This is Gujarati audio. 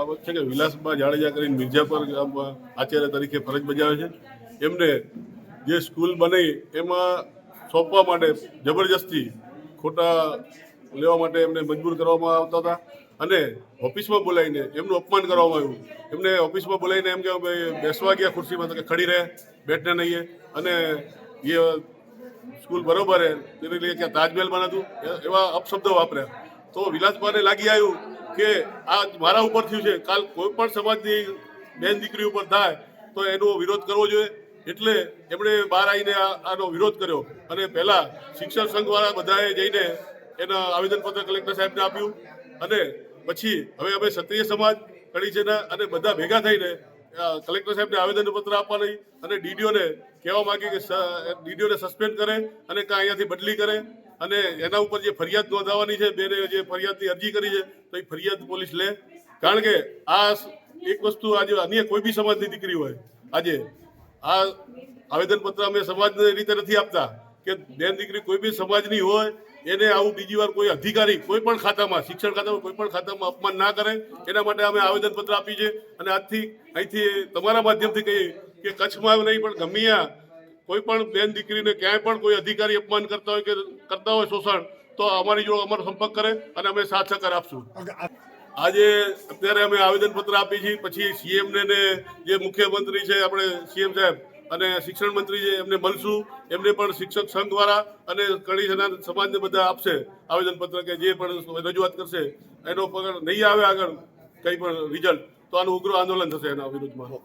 બાબત છે કે વિલાસબા જાડેજા કરીને મિર્જાપર આચાર્ય તરીકે ફરજ બજાવે છે. એમને જે સ્કૂલ બની એમાં સોંપવા માટે જબરજસ્તી ખોટા લેવા માટે એમને મજબૂર કરવામાં આવતા હતા. અને ઓફિસમાં બોલાવીને એમનું અપમાન કરવામાં આવ્યું. એમને ઓફિસમાં બોલાવીને એમ કે ભાઈ બેસવા ગયા ખુરશીમાં તો કે ખડી રહે, બેઠને નહીં અને એ સ્કૂલ બરોબર હે, તેને લઈ કે તાજમહેલમાં હતું એવા અપશબ્દો વાપર્યા. તો વિલાસભાઈને લાગી આવ્યું કે આ મારા ઉપર થયું છે. કાલ કોઈ પણ સમાજની બેન દીકરી ઉપર થાય, તો એનો વિરોધ કરવો જોઈએ. એટલે એમણે બહાર આવીને આનો વિરોધ કર્યો. અને પહેલા શિક્ષણ સંઘવાળા બધાએ જઈને એના આવેદનપત્ર કલેક્ટર સાહેબને આપ્યું. અને પછી હવે અમે ક્ષત્રિય સમાજ કડી છે અને બધા ભેગા થઈને કલેક્ટર સાહેબને આવેદનપત્ર આપવાની અને ડીડીઓને કહેવા માંગી કે ડીડીઓને સસ્પેન્ડ કરે અને કાં અહીંયાથી બદલી કરે. અને એના ઉપર જે ફરિયાદ નોંધાવવાની છે, બેને જે ફરિયાદની અરજી કરી છે, તો એ ફરિયાદ પોલીસ લે. કારણ કે આ એક વસ્તુ આજે અન્ય કોઈ બી સમાજની દીકરી હોય, આજે આ આવેદનપત્ર અમે સમાજને રીતે નથી આપતા કે બેન દીકરી કોઈ બી સમાજની હોય, એને આવું બીજી વાર કોઈ અધિકારી કોઈ પણ ખાતામાં, શિક્ષણ ખાતામાં કોઈ પણ ખાતામાં અપમાન ના કરે, એના માટે અમે આવેદનપત્ર આપી છે. અને આજથી અહીંથી તમારા માધ્યમથી કહીએ કે કચ્છમાં નહીં, પણ ગમે ત્યાં કોઈ પણ બેન દીકરીને ક્યાંય પણ કોઈ અધિકારી અપમાન કરતા હોય કે કરતા હોય શોષણ, તો અમારી જોડે અમારો સંપર્ક કરે અને અમે સાથ સહકાર આપશું. આજે અત્યારે અમે આવેદનપત્ર આપી છીએ, પછી સીએમને ને જે મુખ્યમંત્રી છે, આપણે સીએમ સાહેબ અને શિક્ષણ મંત્રી છે, એમને મળશું. એમને પણ શિક્ષક સંઘ દ્વારા અને કડી સમાજને બધા આપશે આવેદનપત્ર કે જે પણ રજૂઆત કરશે. એનો પગડ નહીં આવે આગળ કંઈ પણ રિઝલ્ટ તો આનું ઉગ્ર આંદોલન થશે એના વિરુદ્ધમાં.